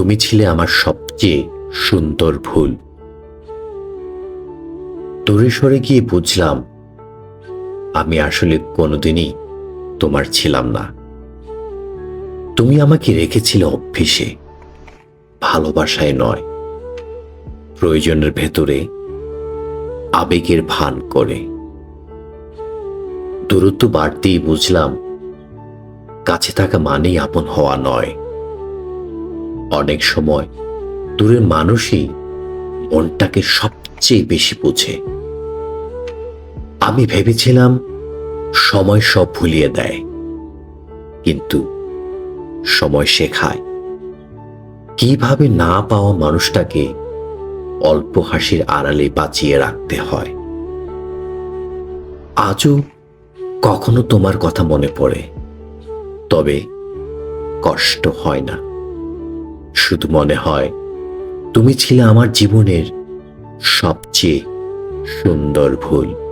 তুমি ছিলে আমার সবচেয়ে সুন্দর ভুল। দূরে সরে গিয়ে বুঝলাম, আমি আসলে কোনোদিনই তোমার ছিলাম না। তুমি আমাকে রেখেছিলে অভ্যেসে, ভালোবাসায় নয়, প্রয়োজনের ভেতরে আবেগের ভান করে। দূরত্ব বাড়তেই বুঝলাম, কাছে থাকা মানেই আপন হওয়া নয়। অনেক সময় দূরের মানুষই মনটাকে সবচেয়ে বেশি বোঝে। আমি ভেবেছিলাম সময় সব ভুলিয়ে দেয়, কিন্তু সময় শেখায়। কীভাবে না পাওয়া মানুষটাকে অল্প হাসির আড়ালে বাঁচিয়ে রাখতে হয়? আজও কখনো তোমার কথা মনে পড়ে, তবে কষ্ট হয় না। শুধু মনে হয় তুমি ছিলে আমার জীবনের সবচেয়ে সুন্দর ভুল।